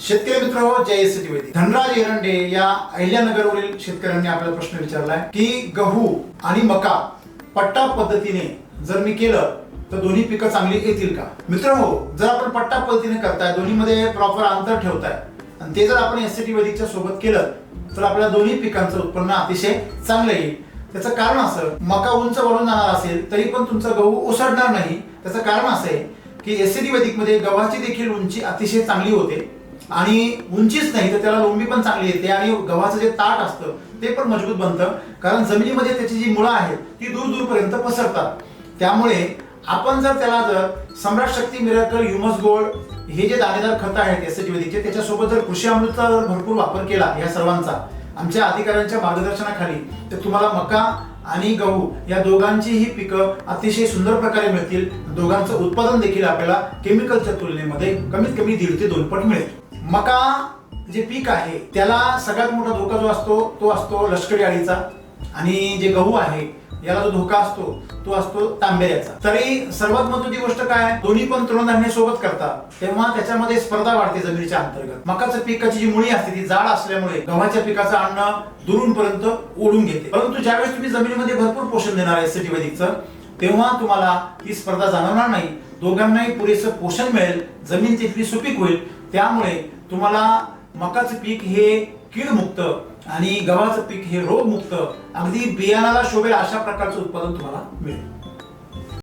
शेतकरी मित्र हो जय द्विवेदी धनराज एरंडे या अहिल्यानगरवरील शेतकऱ्यांनी आपला प्रश्न विचारलाय की गहू आणि मका पट्टा पद्धतीने जर मी केलं तर दोन्ही पिकं चांगली येतील का? मित्र हो जर आपण पट्टा पद्धतीने करताय दोन्हीमध्ये प्रॉपर अंतर ठेवताय आणि ते जर आपण एस टी वैदिकच्या सोबत केलं तर आपल्या दोन्ही पिकांचं उत्पन्न अतिशय चांगलं येईल. त्याचं कारण असं मका उंच वाढून जाणार असेल तरी पण तुमचा गहू ओसडणार नाही. त्याचं कारण असं आहे की एस सी वैदिकमध्ये गव्हाची देखील उंची अतिशय चांगली होते. आणि उंचीच नाही तर त्याला लोंबी पण चांगली येते आणि गव्हाचं जे ताट असतं ते पण मजबूत बनतं. कारण जमिनीमध्ये त्याची जी मुळं आहेत ती दूर दूरपर्यंत पसरतात. त्यामुळे आपण जर त्याला जर Samrat Shakti miracle humus gold हे जे दाणेदार खत आहेत एस वैदिकचे त्याच्यासोबत जर कृषी अमृतचा जर भरपूर वापर केला या सर्वांचा आमच्या अधिकाऱ्यांच्या मार्गदर्शनाखाली तर तुम्हाला मका आणि गहू या दोघांचीही पिकं अतिशय सुंदर प्रकारे मिळतील. दोघांचं उत्पादन देखील आपल्याला केमिकलच्या तुलनेमध्ये कमीत कमी दीड ते दोन पट मिळेल. मका जे पीक आहे त्याला सगळ्यात मोठा धोका जो असतो तो असतो लष्करी अळीचा. आणि जे गहू आहे याला जो धोका असतो तो असतो तांबेऱ्याचा. तरी सर्वात महत्वाची गोष्ट काय? दोन्ही पण तृणधान्य सोबत करतात. तेव्हा त्याच्यामध्ये स्पर्धा वाढते जमिनीच्या अंतर्गत. मकाचं पिकाची जी मुळी असते ती जाड असल्यामुळे गव्हाच्या पिकाचं अन्न दुरूनपर्यंत ओढून घेते. परंतु ज्यावेळेस तुम्ही जमिनीमध्ये भरपूर पोषण देणार आहे एसटी वैदिकचं तेव्हा तुम्हाला ही स्पर्धा जाणवणार नाही. दोघांनाही पुरेसं पोषण मिळेल जमीन तिथली सुपीक होईल त्यामुळे तुम्हाला मकाचं पीक हे कीडमुक्त आणि गव्हाचं पीक हे रोगमुक्त अगदी बियाणाला शोभेल अशा प्रकारचं उत्पादन तुम्हाला मिळेल.